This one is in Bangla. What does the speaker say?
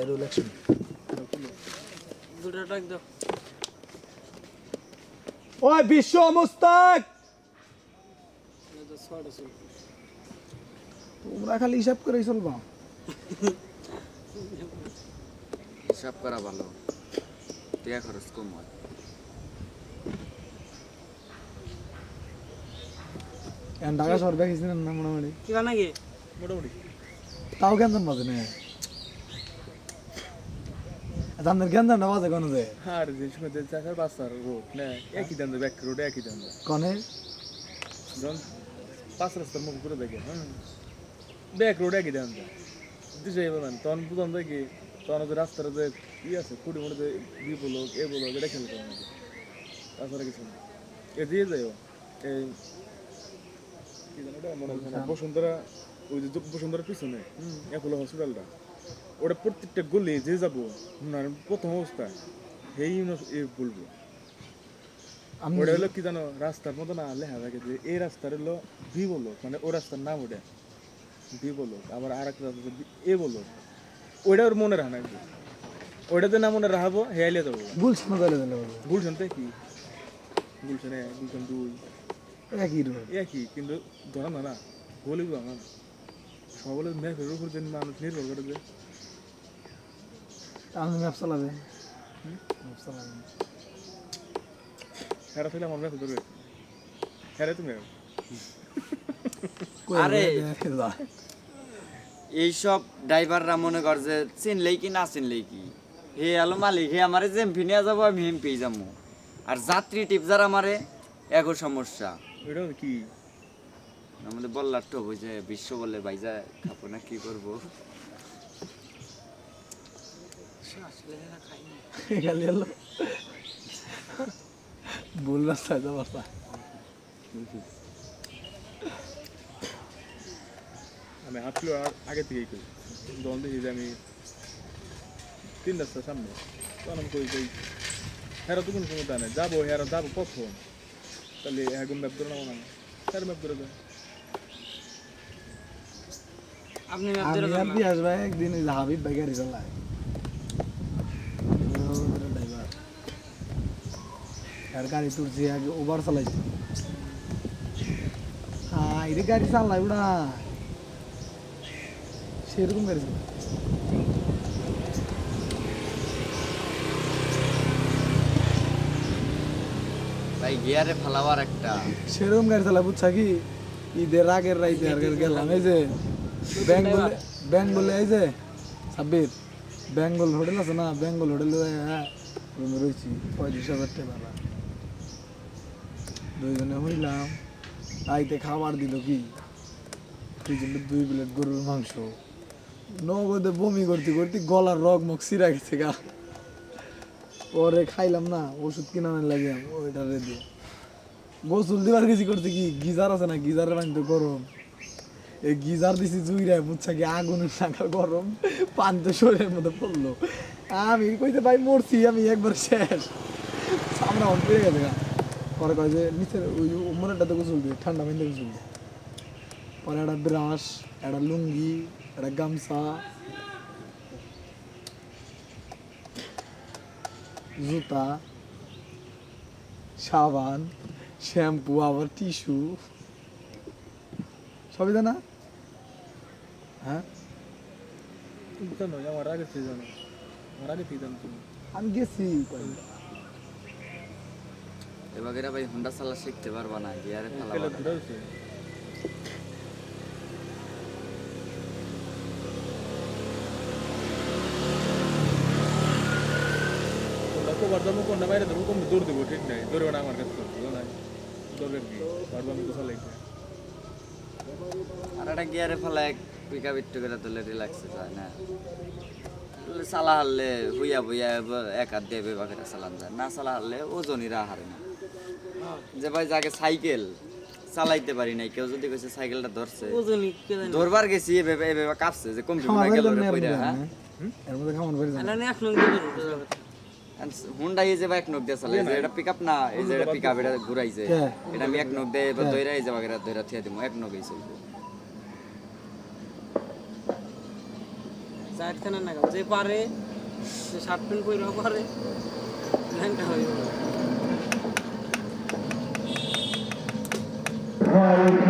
রোল অ্যাকশন দুটো টাক দাও ওই বিশ্ব মুস্তাক! এটা ছয়টা ছিল তোমরা খালি হিসাব করে চলবা। হিসাব করা ভালো। টিয়া খরচ কম হয়। এখন ঢাকা শহর দেখিছিলেন না মোটামুটি কি নাকি? মোটামুটি তাও কেন বাজে না আপনাদের কেন না বাজে কোনো যে। আর যে সময় যে চাকার বাসার রোড না একই দাম ব্যাক রোড একই দাম কনে? যখন পাঁচ রাস্তার মুখ করে দেখে হ্যাঁ ব্যাক রোড একই দিছে এবার মানে তখন বুঝলাম দেখি তখন যে রাস্তার যে ই আছে খুঁটি মুড়ে বি বলো এ বলো এটা খেলে তখন তাছাড়া কিছু না। এ দিয়ে যাইও এই কি জানো ওটা মনে বসুন্ধরা ওই যে বসুন্ধরার পিছনে অ্যাপোলো হসপিটালটা। ওটা প্রত্যেকটা গলি যে যাব না প্রথম অবস্থায় সেই বলব। ওটা হলো কি জানো রাস্তার মতো না লেখা থাকে যে এই রাস্তার হলো ভি বলো মানে ও রাস্তার নাম ওটা। ভি বলো আবার আর একটা রাস্তা এ বলো ওইটা ওর মনে রাখা নাকি? ওইটাতে না মনে রাখাবো হেয়ালিয়ে যাব। না দিলে গুলশন তো কি গুলশন এক গুলশন দুই। একই একই কিন্তু ধরা না না। বলি বুঝলাম না। সকলে ম্যাপের উপর যে মানুষ নির্ভর করে যে আমি হেরা ফেলে আমার ধরবে। হেরা তুমি আরে। এইসব ড্রাইভাররা মনে কর যে চিনলেই কি না চিনলেই কি? হে আলো মালিক হে আমারে জেমপি নিয়ে যাব আমি হেমপি যাব। আর যাত্রী টিপ যারা আমারে এগো সমস্যা। কি? আমাদের বললার তো ওই যে বিশ্ব বলে ভাইজা খাব না কি করব? খালি এলো ভুল রাস্তায় যাবার আমি হাফ কিলো আগে থেকেই করি। যখন দেখি যে আমি তিন রাস্তার সামনে। তখন আমি কই কই হেরা তো কোনো সময় দেয় না যাব হেরা যাব কখন? তাহলে এখন ম্যাপ ধরে নেব না। হেরা ম্যাপ ধরে দেয় আপনি ম্যাপ ভাই একদিন হাবিব ভাই গাড়ি চালায় আর গাড়ি তুলছি আগে ওভার চালাইছি। হ্যাঁ এটা গাড়ি চালাই ওটা সেরকম গাড়ি ভাই গিয়ারে ফেলাবার একটা। সেরকম গাড়ি চালায় বুঝছা কি? ঈদের আগের রাইতে আর গেলাম এই যে বেঙ্গল বেঙ্গলে এই যে সাব্বির বেঙ্গল হোটেল আছে না? বেঙ্গল হোটেলে হ্যাঁ রয়েছি পঁয়ত্রিশ হাজার টাকা। দুইজনে হইলাম। আইতে খাবার দিল কি? দুই প্লেট গরুর মাংস। নগদে বমি করতে করতে গলার রগ মুখ সিরা গেছে গা। পরে খাইলাম না, ওষুধ কিনা লাগে ওইটা রেডি। গোসল দিবার কিছু করছে কি? গিজার আছে না? গিজারের পানি তো গরম। এই গিজার দিছি জুইরা, বুঝছা কি? আগুনের টাকা গরম। পান তো শরীরের মধ্যে পড়ল। আমি কইতে ভাই, মরছি, আমি একবার শেষ। আমরা অন পেয়ে গেছে গা। পরে কয় যে নিচের ওই উমরেরটাতে গোসল দিয়ে ঠান্ডা পানিতে গোসল দিয়ে পরে একটা ব্রাশ একটা লুঙ্গি একটা গামছা। জুতা সাবান শ্যাম্পু আবার টিস্যু। সবই হ্যাঁ? আমার আগে জানো তুমি। আমি গেছি এরা ভাই হুন্ডা চালা শিখতে পারবা না গিয়ারে বাইরে দেবো কোন দৌড় দেবো ঠিক নাই। দৌড়বে না আমার কাছে বুঝো নাই। দৌড়বে কি? পারব তো। চালাইতে আর একটা গিয়ারে ফেলা এক পিকা বিট্টু করে তুলে রিল্যাক্সে যায় না। চালা হারলে হুইয়া বুইয়া এক হাত দিয়ে বেবাকেরা চালান যায়। না চালা হারলে ওজনইরা হারে না। যে ভাই যাকে সাইকেল চালাইতে পারি নাই কেউ যদি কইছে সাইকেলটা ধরছে। ওজনই ধরবার গেছি এভাবে এভাবে কাঁপছে যে কমপি খামার না গেল রে কইরা হ্যাঁ? এর মধ্যে বাড়ি জানি। এটা নিয়ে এক নং দিয়ে ধরো হুন্ডা এই যে বা এক নখ দিয়ে চালাই যে এটা পিকআপ না এই যে এটা পিকআপ এটা ঘুরাইছে? এটা আমি এক নখ দিয়ে এবার দইরা এই যে বাগেরা দইরা থিয়া দিমু এক নখই চলবে। খানা নাগাল যে পারে সে শার্ট প্যান্ট পরে পারে ল্যাংটা হয়ে যাবে